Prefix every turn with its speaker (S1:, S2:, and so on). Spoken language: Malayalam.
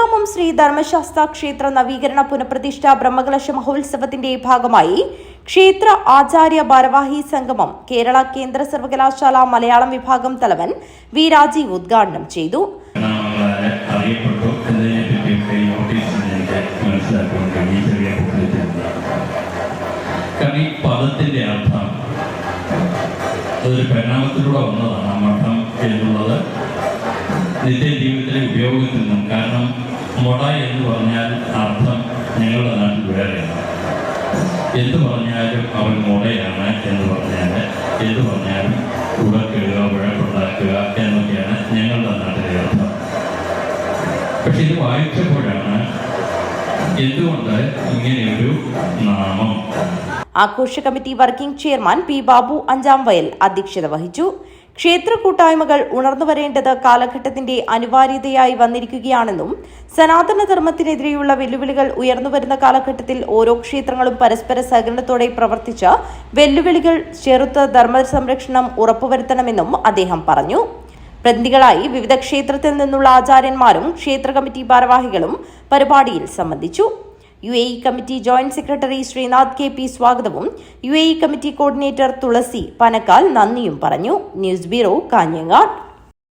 S1: കുഗ്രാമം ശ്രീ ധർമ്മശാസ്ത്ര ക്ഷേത്ര നവീകരണ പുനഃപ്രതിഷ്ഠ ബ്രഹ്മകലശ മഹോത്സവത്തിന്റെ ഭാഗമായി ക്ഷേത്ര ആചാര്യ ഭാരവാഹി സംഗമം കേരള കേന്ദ്ര സർവകലാശാല മലയാളം വിഭാഗം തലവൻ വി രാജീവ് ഉദ്ഘാടനം ചെയ്തു.
S2: പദത്തിന്റെ അർത്ഥം അതൊരു പരിണാമത്തിലൂടെ മഠം എന്നുള്ളത്. നിത്യജീവിതത്തിലെ ഉപയോഗത്തിൽ നിന്നും. കാരണം മുട എന്ന് പറഞ്ഞാൽ അർത്ഥം ഞങ്ങളുടെ നാട്ടിൽ വേറെയാണ്. എന്ത് പറഞ്ഞാലും അവൻ മുടയാണ് എന്ന് പറഞ്ഞാൽ എന്ത് പറഞ്ഞാലും ഉടക്കുക വഴക്കുണ്ടാക്കുക എന്നൊക്കെയാണ് ഞങ്ങളുടെ നാട്ടിലെ അർത്ഥം. പക്ഷെ ഇത് വായിച്ചപ്പോഴാണ് എന്തുകൊണ്ട് ഇങ്ങനെയൊരു നാമം?
S1: ആഘോഷ committee working chairman P Babu അഞ്ചാം വയൽ അധ്യക്ഷത വഹിച്ചു. ക്ഷേത്ര കൂട്ടായ്മകൾ ഉണർന്നു വരേണ്ടത് കാലഘട്ടത്തിന്റെ അനിവാര്യതയായി വന്നിരിക്കുകയാണെന്നും സനാതനധർമ്മത്തിനെതിരെയുള്ള വെല്ലുവിളികൾ ഉയർന്നുവരുന്ന കാലഘട്ടത്തിൽ ഓരോ ക്ഷേത്രങ്ങളും പരസ്പര സഹകരണത്തോടെ പ്രവർത്തിച്ച് വെല്ലുവിളികൾ ചെറുത്ത് ധർമ്മ സംരക്ഷണം ഉറപ്പുവരുത്തണമെന്നും അദ്ദേഹം പറഞ്ഞു. പ്രതിനിധികളായി വിവിധ ക്ഷേത്രത്തിൽ നിന്നുള്ള ആചാര്യന്മാരും ക്ഷേത്ര കമ്മിറ്റി ഭാരവാഹികളും പരിപാടിയിൽ സംബന്ധിച്ചു. U A E committee joint secretary Sreenath K P സ്വാഗതവും. U A E committee coordinator Thulasi Panakkal നന്ദിയും പറഞ്ഞു. News bureau Kanhangad.